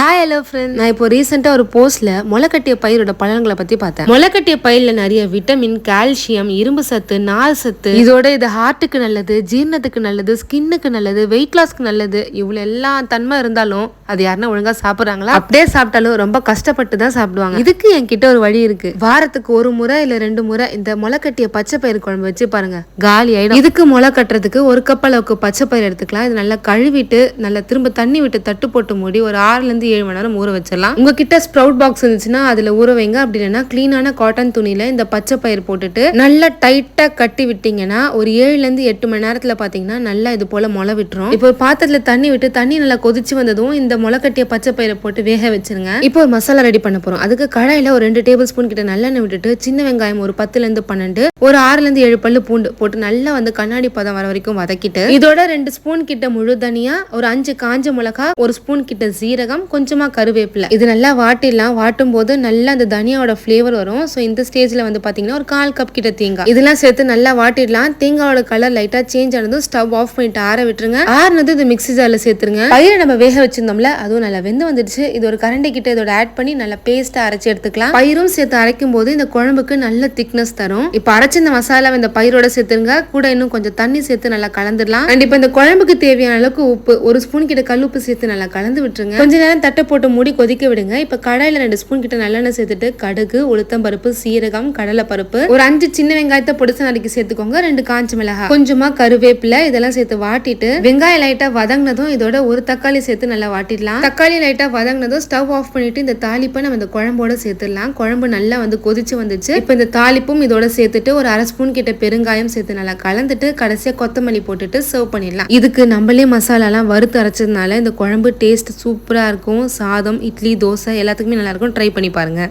Hi hello friend நான் இப்போ ரீசெண்டாக ஒரு போஸ்ட்டில் முளைக்கட்டிய பயிரோட பலன்களை பற்றி பார்த்தேன். முளைக்கட்டிய பயிரில் நிறைய விட்டமின் கால்சியம் இரும்பு சத்து நார் சத்து. இதோட இது ஹார்ட்டுக்கு நல்லது ஜீரணத்துக்கு நல்லது ஸ்கின்னுக்கு நல்லது வெயிட் லாஸ்க்கு நல்லது. இவ்வளோ எல்லா தன்மை இருந்தாலும் அது யாருன்னா ஒழுங்காக சாப்பிட்றாங்களா? அப்படியே சாப்பிட்டாலும் ரொம்ப கஷ்டப்பட்டு தான் சாப்பிடுவாங்க. இதுக்கு என்கிட்ட ஒரு வழி இருக்கு. வாரத்துக்கு ஒரு முறை இல்லை ரெண்டு முறை இந்த முளைக்கட்டிய பச்சை பயிர் குழம்பு வச்சு பாருங்க. காலி ஆயிடும். இதுக்கு முளை கட்டுறதுக்கு ஒரு கப் அளவுக்கு பச்சை பயிர் எடுத்துக்கலாம். இது நல்லா கழுவிட்டு நல்லா திரும்ப தண்ணி விட்டு தட்டு போட்டு மூடி ஒரு ஆறுலேருந்து இருந்து ஏழு மணி நேரம் ஊற வச்சிடலாம். உங்ககிட்ட ஸ்ப்ரவுட் பாக்ஸ் இருந்துச்சுன்னா அதுல ஊற வைங்க. அப்படி இல்லைன்னா கிளீனான காட்டன் துணியில இந்த பச்சை பயிர் போட்டுட்டு நல்லா டைட்டா கட்டி விட்டீங்கன்னா ஒரு ஏழுல இருந்து எட்டு மணி நேரத்துல பாத்தீங்கன்னா நல்லா இது போல முளை விட்டுரும். இப்போ ஒரு பாத்திரத்துல தண்ணி விட்டு தண்ணி நல்லா கொதிச்சு வந்ததும் இந்த முளை கட்டிய பச்சை பயிரை போட்டு வேக வச்சிருங்க. இப்போ ஒரு மசாலா ரெடி பண்ண போறோம். அதுக்கு கடாயில ஒரு ரெண்டு டேபிள் ஸ்பூன் கிட்ட நல்லெண்ணெய் விட்டுட்டு சின்ன வெங்காயம் ஒரு பத்துல இருந்து பன்னெண்டு ஒரு ஆறுல இருந்து ஏழு பல்லு பூண்டு போட்டு நல்லா வந்து கண்ணாடி பதம் வர வரைக்கும் வதக்கிட்டு இதோட ரெண்டு ஸ்பூன் கிட்ட முழு தனியா ஒரு அஞ்சு காஞ்ச மிளகா ஒரு ஸ்பூன் கிட்ட சீரகம் கொஞ்சமாக கருவேப்பிலை. இது நல்லா வாட்டிடலாம். வாட்டும் போது நல்லா அந்த தனியாவோட ஃப்ளேவர் வரும். ஸோ இந்த ஸ்டேஜில் வந்து பார்த்தீங்கன்னா ஒரு கால் கப் கிட்ட தேங்காய். இதெல்லாம் சேர்த்து நல்லா வாட்டிடலாம். தேங்காயோட கலர் லைட்டாக சேஞ்ச் ஆனதும் ஸ்டவ் ஆஃப் பண்ணிட்டு ஆற விட்டுருங்க. ஆறுனது இது மிக்ஸி ஜார்ல சேர்த்துருங்க. பயிரை நம்ம வேக வச்சிருந்தோம்ல அதுவும் நல்லா வெந்து வந்துடுச்சு. இது ஒரு கரண்டி கிட்ட இதோட ஆட் பண்ணி நல்லா பேஸ்ட்டாக அரைச்சி எடுத்துக்கலாம். பயிரும் சேர்த்து அரைக்கும் போது இந்த குழம்புக்கு நல்ல திக்னஸ் தரும். இப்போ அரைச்ச இந்த மசாலா இந்த பயிரோட சேர்த்துருங்க. கூட இன்னும் கொஞ்சம் தண்ணி சேர்த்து நல்லா கலந்துடலாம். அண்ட் இப்போ இந்த குழம்புக்கு தேவையான அளவுக்கு உப்பு ஒரு ஸ்பூன் கிட்ட கல் உப்பு சேர்த்து நல்லா கலந்து விட்டுருங்க. கொஞ்ச நேரம் தட்டை போட்டு மூடி கொதிக்க விடுங்க. இப்போ கடாயில் ரெண்டு ஸ்பூன் கிட்ட நல்லெண்ணெய் சேர்த்துட்டு கடுகு உளுத்தம் பருப்பு சீரகம் கடலைப்பருப்பு ஒரு அஞ்சு சின்ன வெங்காயத்தை பொடிசா நறுக்கி சேர்த்துக்கோங்க. ரெண்டு காஞ்சி மிளகாய் கொஞ்சமா கருவேப்பிலை இதெல்லாம் சேர்த்து வாட்டிட்டு வெங்காயம் லைட்டா வதங்கினதும் இதோட ஒரு தக்காளி சேர்த்து நல்லா வாட்டிடலாம். தக்காளி லைட்டா வதங்கினதும் ஸ்டவ் ஆஃப் பண்ணிட்டு இந்த தாளிப்பை நம்ம இந்த குழம்போட சேர்த்துடலாம். குழம்பு நல்லா வந்து கொதிச்சு வந்துச்சு. இப்போ இந்த தாளிப்பும் இதோட சேர்த்துட்டு ஒரு அரை ஸ்பூன் கிட்ட பெருங்காயம் சேர்த்து நல்லா கலந்துட்டு கடைசியாக கொத்தமல்லி போட்டுட்டு சர்வ் பண்ணிடலாம். இதுக்கு நம்மளே மசாலாலாம் வறுத்து அரைச்சதுனால இந்த குழம்பு டேஸ்ட் சூப்பராக இருக்கும். சாதம் இட்லி தோசை எல்லாத்துக்குமே நல்லாயிருக்கும் ட்ரை பண்ணி பாருங்க.